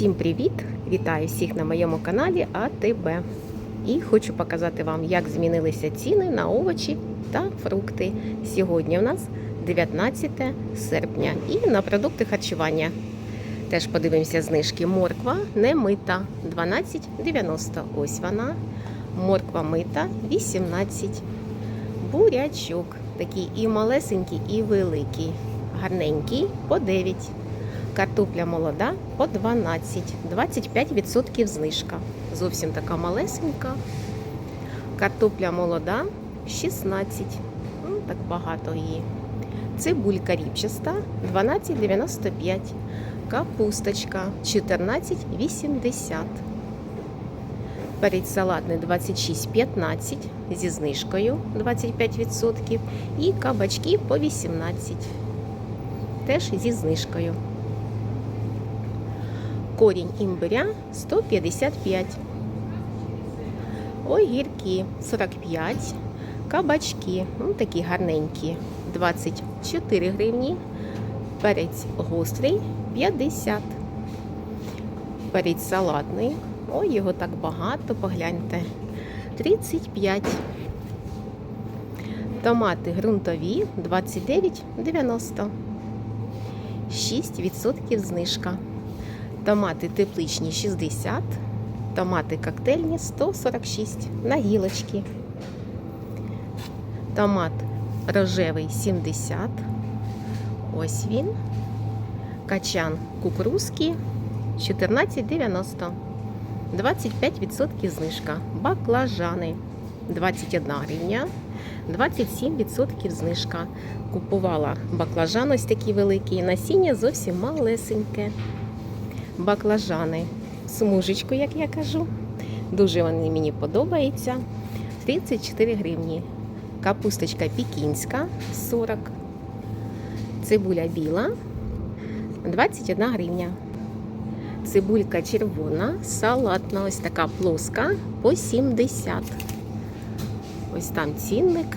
Всім привіт! Вітаю всіх на моєму каналі АТБ. І хочу показати вам, як змінилися ціни на овочі та фрукти. Сьогодні у нас 19 серпня і на продукти харчування. Теж подивимося знижки. Морква не мита 12,90. Ось вона. Морква мита 18. Бурячок такий і малесенький, і великий. Гарненький по 9. Картопля молода по 12, 25% знижка. Зовсім така малесенька. Картопля молода 16. Ну, так багато її. Цибулька ріпчаста 12,95. Капусточка 14,80. Перець салатний 26,15 зі знижкою 25%. І кабачки по 18. Теж зі знижкою. Корінь імбиря 155. Огірки 45. Кабачки, ну такі гарненькі, 24 гривні. Перець гострий 50. Перець салатний. Ой, його так багато, погляньте. 35. Томати ґрунтові 29,90. 6% знижка. Томати тепличні 60, томати коктейльні 146 на гілочки. Томат рожевий 70. Ось він. Качан кукурузки 14,90. 25% знижка. Баклажани 21 гривня. 27% знижка. Купувала баклажан ось такий великий. Насіння зовсім малесеньке баклажани смужечку, як я кажу. Дуже вони мені подобаються. 34 гривні. Капусточка пікінська 40. Цибуля біла 21 гривня. Цибулька червона, салатна, ось така плоска по 70. Ось там цінник.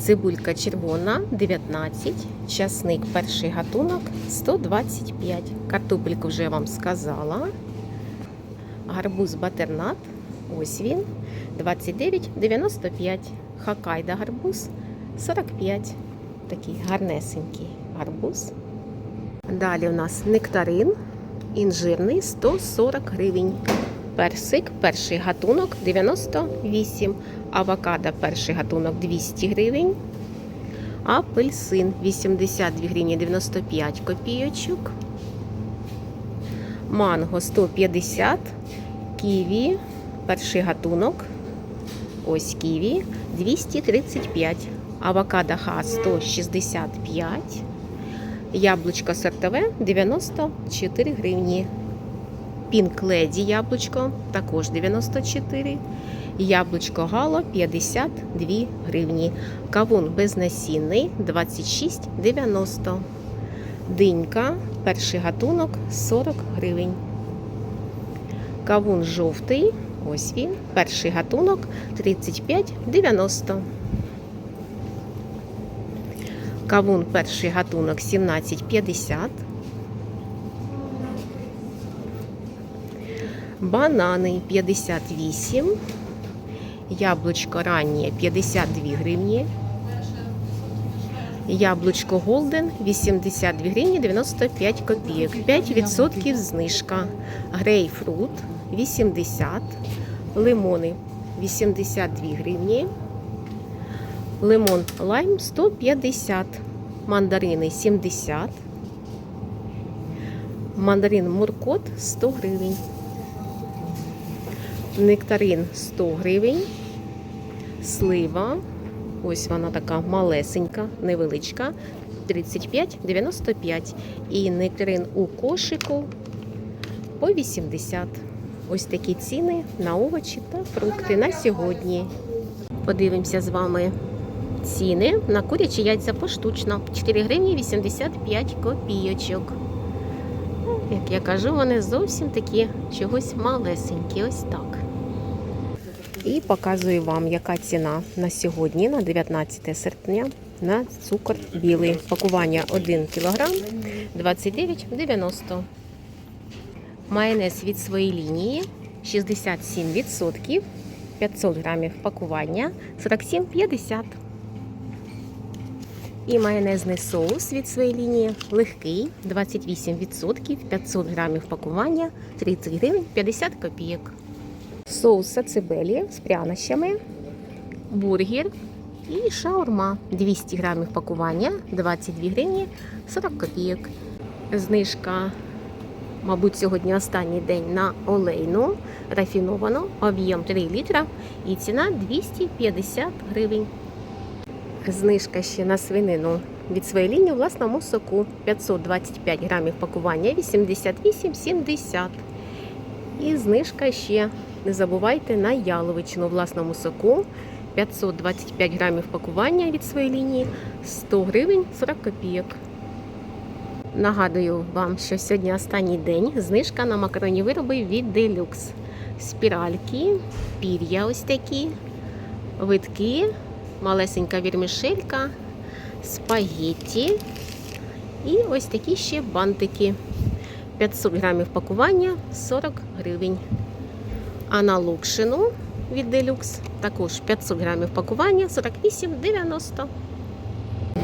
Цибулька червона 19, часник перший гатунок 125. Картопельку вже вам сказала. Гарбуз батернат. Ось він. 29,95. Хакайда гарбуз 45. Такий гарнесенький гарбуз. Далі у нас нектарин інжирний 140 гривень. Персик, перший гатунок 98. Авокадо перший гатунок 200 гривень. Апельсин 82 гривні 95 копійочок. Манго 150. Ківі, перший гатунок. Ось ківі 235. Авокадо ха 165. Яблучко сортове 94 гривні. Пінк леді яблучко також 94. Яблучко гало 52 гривні. Кавун безнасінний 26,90. Динька, перший гатунок 40 гривень. Кавун жовтий, ось він, перший гатунок 35,90. Кавун перший гатунок 17,50. Банани 58. Яблучко раннє 52 гривні. Яблучко Голден 82 гривні 95 копійок. 5% знижка. Грейпфрут 80. Лимони 82 гривні. Лимон лайм 150. Мандарини 70. Мандарин Муркот 100 гривень. Нектарин 100 гривень. Слива. Ось вона така малесенька, невеличка. 35,95. І нектарин у кошику по 80. Ось такі ціни на овочі та фрукти на сьогодні. Подивимося з вами ціни на курячі яйця поштучно. 4 гривні 85 копійочок. Як я кажу, вони зовсім такі чогось малесенькі. Ось так. І показую вам, яка ціна на сьогодні, на 19 серпня, на цукор білий. Пакування 1 кг 29,90. Майонез від своєї лінії 67%, 500 грамів пакування 47,50. І майонезний соус від своєї лінії легкий 28%, 500 грамів пакування 30 гривень 50 копійок. Соус сацибелі з прянощами, бургер і шаурма 200 грамів пакування 22 гривні 40 копійок. Знижка, мабуть, сьогодні останній день на олейну рафіновану, об'єм 3 літра і ціна 250 гривень. Знижка ще на свинину від своєї лінії у власному соку 525 грамів пакування 88,70. І знижка ще, не забувайте, на яловичину власному соку 525 грамів пакування від своєї лінії 100 гривень 40 копійок. Нагадую вам, що сьогодні останній день знижка на макаронні вироби від Deluxe. Спіральки, пір'я ось такі, витки, малесенька вірмішелька, спагетті і ось такі ще бантики. 500 грамів пакування 40 гривень. А на лукшину від Deluxe також 500 грамів пакування 48,90.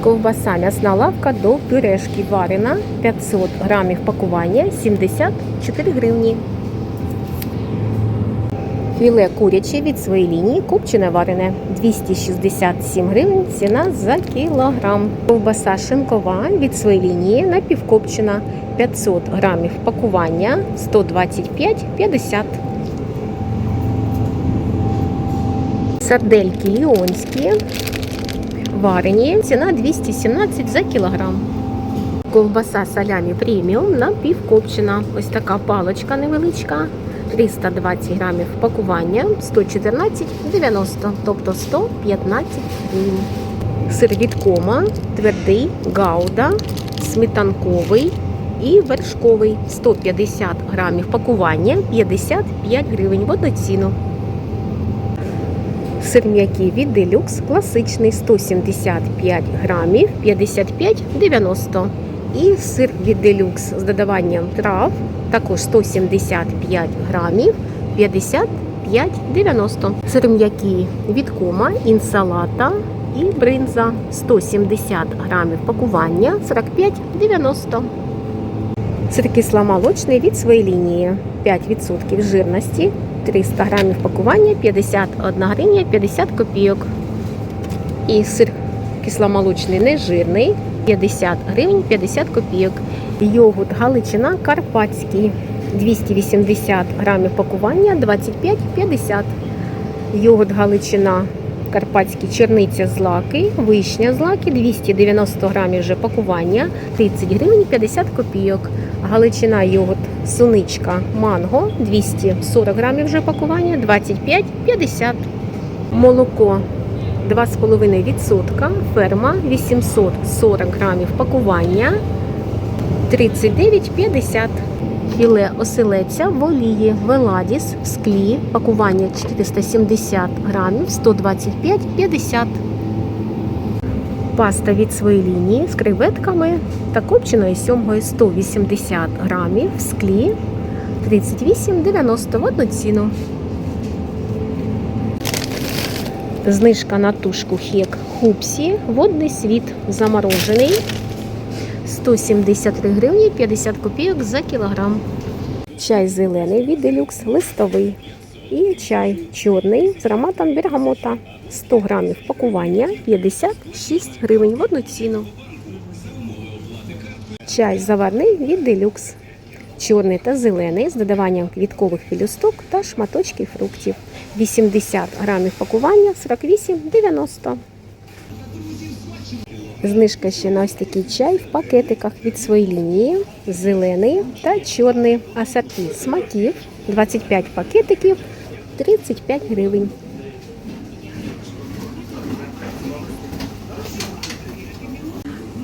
Ковбаса м'ясна лавка до пюрешки варена 500 грамів пакування 74 гривні. Філе куряче від своєї лінії копчене варене 267 гривень ціна за кілограм. Ковбаса шинкова від своєї лінії напівкопчена 500 грамів пакування 125,50. Сардельки ліонські варені ціна 217 за кілограм. Ковбаса салямі преміум напівкопчена. Ось така палочка невеличка. 320 грамів пакування 114,90, тобто 115 гривень. Сир від кома, твердий, гауда, сметанковий і вершковий 150 грамів пакування 55 гривень в одну ціну. Сир м'який від Deluxe класичний 175 грамів 55,90. І сир від Deluxe з додаванням трав також 175 грамів 55,90. Сир м'який від кома, інсалата і бринза 170 грамів пакування 45,90. Сир кисломолочний від своєї лінії 5% жирності 300 грамів пакування 51 гривня 50 копійок. І сир кисломолочний нежирний 50 гривень 50 копійок. Йогурт Галичина Карпатський 280 грамів пакування 25,50. Йогурт Галичина Карпатський черниця з лаки, вишня з лаки 290 грамів вже пакування 30 гривень 50 копійок. Галичина йогурт суничка манго 240 грамів вже пакування 25,50. Молоко 2,5% ферма 840 грамів пакування 39,50. Філе оселеця в олії Веладіс в склі пакування 470 грамів 125,50. Паста від своєї лінії з креветками та копченою сьомгою 180 грамів в склі 38,90 в одну ціну. Знижка на тушку хек Хупсі, водний світ заморожений 173 гривні 50 копійок за кілограм. Чай зелений від Deluxe листовий. І чай чорний з ароматом бергамота. 100 грамів пакування 56 гривень в одну ціну. Чай заварний від Deluxe. Чорний та зелений з додаванням квіткових пілюсток та шматочків фруктів. 80 грамів пакування 48,90. Знижка ще на ось такий чай в пакетиках від своєї лінії. Зелений та чорний асорті смаків. 25 пакетиків 35 гривень.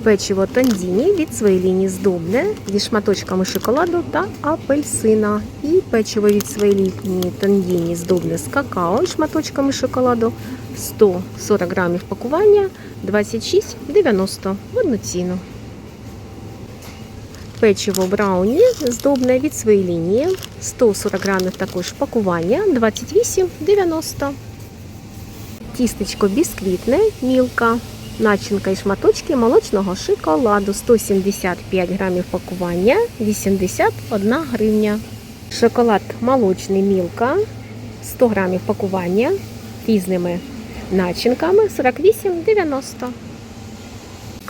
Печиво тандіні від своєї лінії здобне зі шматочками шоколаду та апельсина. І печиво від своєї лінії тандіні здобне з какао і шматочками шоколаду 140 грамів пакування 26,90 в одну ціну. Печиво брауні здобне від своєї лінії. 140 грамів також пакування 28,90. Тістечко бісквітне, мілка. Начинка і шматочки молочного шоколаду 175 грамів пакування 81 гривня. Шоколад молочний мілка 100 грамів пакування різними начинками 48,90.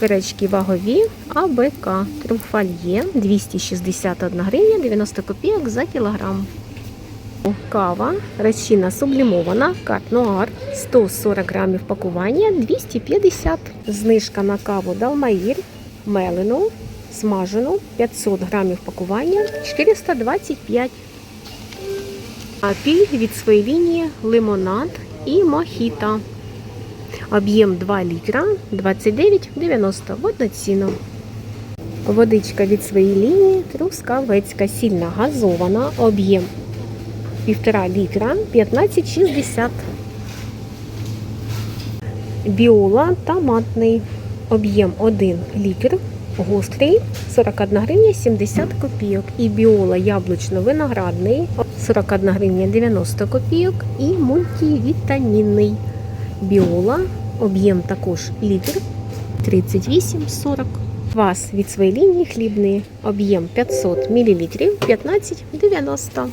Кречки вагові АБК Трумфальє 261 гривня 90 копійок за кілограм. Кава речина сублімована Карт Нуар 140 грамів пакування 250. Знижка на каву Далмаїр мелену смажену 500 грамів пакування 425. Апіль від своєї лінії лимонад і мохіта. Об'єм 2 літра 29,90 в одну ціну. Водичка від своєї лінії трускавецька сильна газована. Об'єм 1,5 літра 15,60. Біола томатний. Об'єм 1 літр. Гострий 41 гривня 70 копійок. І біола яблучно-виноградний 41 гривня 90 копійок. І мультивітамінний. Біола, об'єм також літр 38,40. Квас від своєї лінії хлібний, об'єм 500 мл 15,90.